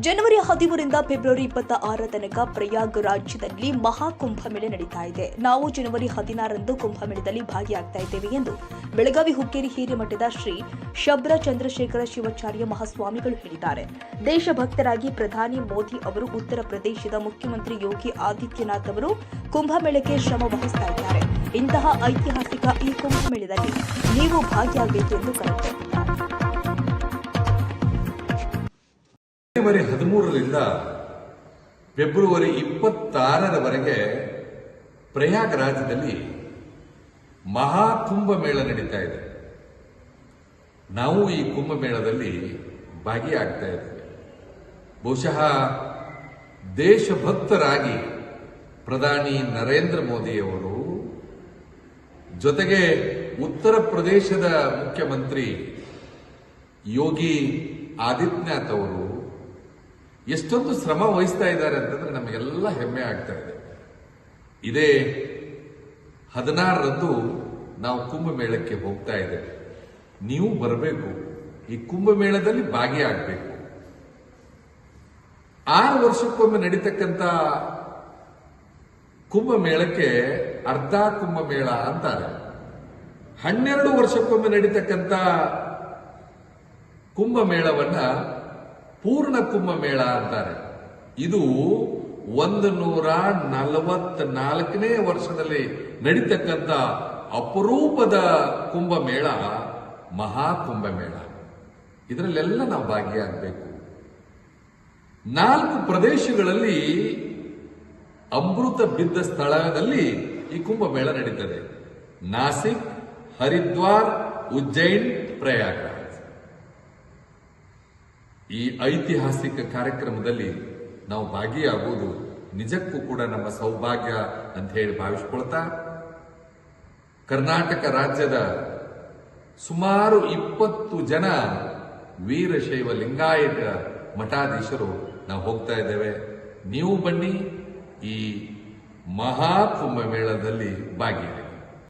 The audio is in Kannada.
ಜನವರಿ ಹದಿಮೂರರಿಂದ ಫೆಬ್ರವರಿ ಇಪ್ಪತ್ತ ಆರ ತನಕ ಪ್ರಯಾಗ್ ರಾಜ್ಯದಲ್ಲಿ ಮಹಾಕುಂಭಮೇಳ ನಡೀತಾ ಇದೆ. ನಾವು ಜನವರಿ ಹದಿನಾರರಂದು ಕುಂಭಮೇಳದಲ್ಲಿ ಭಾಗಿಯಾಗ್ತಾ ಇದ್ದೇವೆ ಎಂದು ಬೆಳಗಾವಿ ಹುಕ್ಕೇರಿ ಹಿರೇಮಠದ ಶ್ರೀ ಶಬ್ರ ಚಂದ್ರಶೇಖರ ಶಿವಾಚಾರ್ಯ ಮಹಾಸ್ವಾಮಿಗಳು ಹೇಳಿದ್ದಾರೆ. ದೇಶಭಕ್ತರಾಗಿ ಪ್ರಧಾನಿ ಮೋದಿ ಅವರು ಉತ್ತರ ಪ್ರದೇಶದ ಮುಖ್ಯಮಂತ್ರಿ ಯೋಗಿ ಆದಿತ್ಯನಾಥ್ ಅವರು ಕುಂಭಮೇಳಕ್ಕೆ ಶ್ರಮ ವಹಿಸ್ತಾ ಇದ್ದಾರೆ. ಇಂತಹ ಐತಿಹಾಸಿಕ ಈ ಕುಂಭಮೇಳದಲ್ಲಿ ನೀವು ಭಾಗಿಯಾಗಬೇಕು ಎಂದು ಕರೆ ಜನವರಿ ಹದಿಮೂರರಿಂದ ಫೆಬ್ರವರಿ ಇಪ್ಪತ್ತಾರರವರೆಗೆ ಪ್ರಯಾಗರಾಜದಲ್ಲಿ ಮಹಾಕುಂಭ ಮೇಳ ನಡೀತಾ ಇದೆ. ನಾವು ಈ ಕುಂಭಮೇಳದಲ್ಲಿ ಭಾಗಿಯಾಗ್ತಾ ಇದ್ದೇವೆ. ಬಹುಶಃ ದೇಶಭಕ್ತರಾಗಿ ಪ್ರಧಾನಿ ನರೇಂದ್ರ ಮೋದಿಯವರು ಜೊತೆಗೆ ಉತ್ತರ ಪ್ರದೇಶದ ಮುಖ್ಯಮಂತ್ರಿ ಯೋಗಿ ಆದಿತ್ಯನಾಥ್ ಅವರು ಎಷ್ಟೊಂದು ಶ್ರಮ ವಹಿಸ್ತಾ ಇದ್ದಾರೆ ಅಂತಂದ್ರೆ ನಮಗೆಲ್ಲ ಹೆಮ್ಮೆ ಆಗ್ತಾ ಇದೆ. ಇದೇ ಹದಿನಾರರಂದು ನಾವು ಕುಂಭಮೇಳಕ್ಕೆ ಹೋಗ್ತಾ ಇದ್ದೇವೆ. ನೀವು ಬರಬೇಕು. ಈ ಕುಂಭಮೇಳದಲ್ಲಿ ಭಾಗಿಯಾಗಬೇಕು. ಆರು ವರ್ಷಕ್ಕೊಮ್ಮೆ ನಡೀತಕ್ಕಂಥ ಕುಂಭಮೇಳಕ್ಕೆ ಅರ್ಧ ಕುಂಭಮೇಳ ಅಂತಾರೆ. ಹನ್ನೆರಡು ವರ್ಷಕ್ಕೊಮ್ಮೆ ನಡೀತಕ್ಕಂಥ ಕುಂಭಮೇಳವನ್ನ ಪೂರ್ಣ ಕುಂಭಮೇಳ ಅಂತಾರೆ. ಇದು ಒಂದು ನೂರ ನಲವತ್ನಾಲ್ಕನೇ ವರ್ಷದಲ್ಲಿ ನಡೀತಕ್ಕಂಥ ಅಪರೂಪದ ಕುಂಭಮೇಳ, ಮಹಾ ಕುಂಭಮೇಳ. ಇದರಲ್ಲೆಲ್ಲ ನಾವು ಭಾಗಿಯಾಗಬೇಕು ನಾಲ್ಕು ಪ್ರದೇಶಗಳಲ್ಲಿ ಅಮೃತ ಬಿದ್ದ ಸ್ಥಳದಲ್ಲಿ ಈ ಕುಂಭಮೇಳ ನಡೀತದೆ. ನಾಸಿಕ್, ಹರಿದ್ವಾರ್ ಉಜ್ಜೈನ್ ಪ್ರಯಾಗ್ರಾಜ್. ಈ ಐತಿಹಾಸಿಕ ಕಾರ್ಯಕ್ರಮದಲ್ಲಿ ನಾವು ಭಾಗಿಯಾಗುವುದು ನಿಜಕ್ಕೂ ಕೂಡ ನಮ್ಮ ಸೌಭಾಗ್ಯ ಅಂತ ಹೇಳಿ ಭಾವಿಸ್ಕೊಳ್ತಾ, ಕರ್ನಾಟಕ ರಾಜ್ಯದ ಸುಮಾರು ಇಪ್ಪತ್ತು ಜನ ವೀರಶೈವ ಲಿಂಗಾಯತ ಮಠಾಧೀಶರು ನಾವು ಹೋಗ್ತಾ ಇದ್ದೇವೆ. ನೀವು ಬನ್ನಿ ಈ ಮಹಾ ಕುಂಭಮೇಳದಲ್ಲಿ ಭಾಗಿಯಾಗಿ.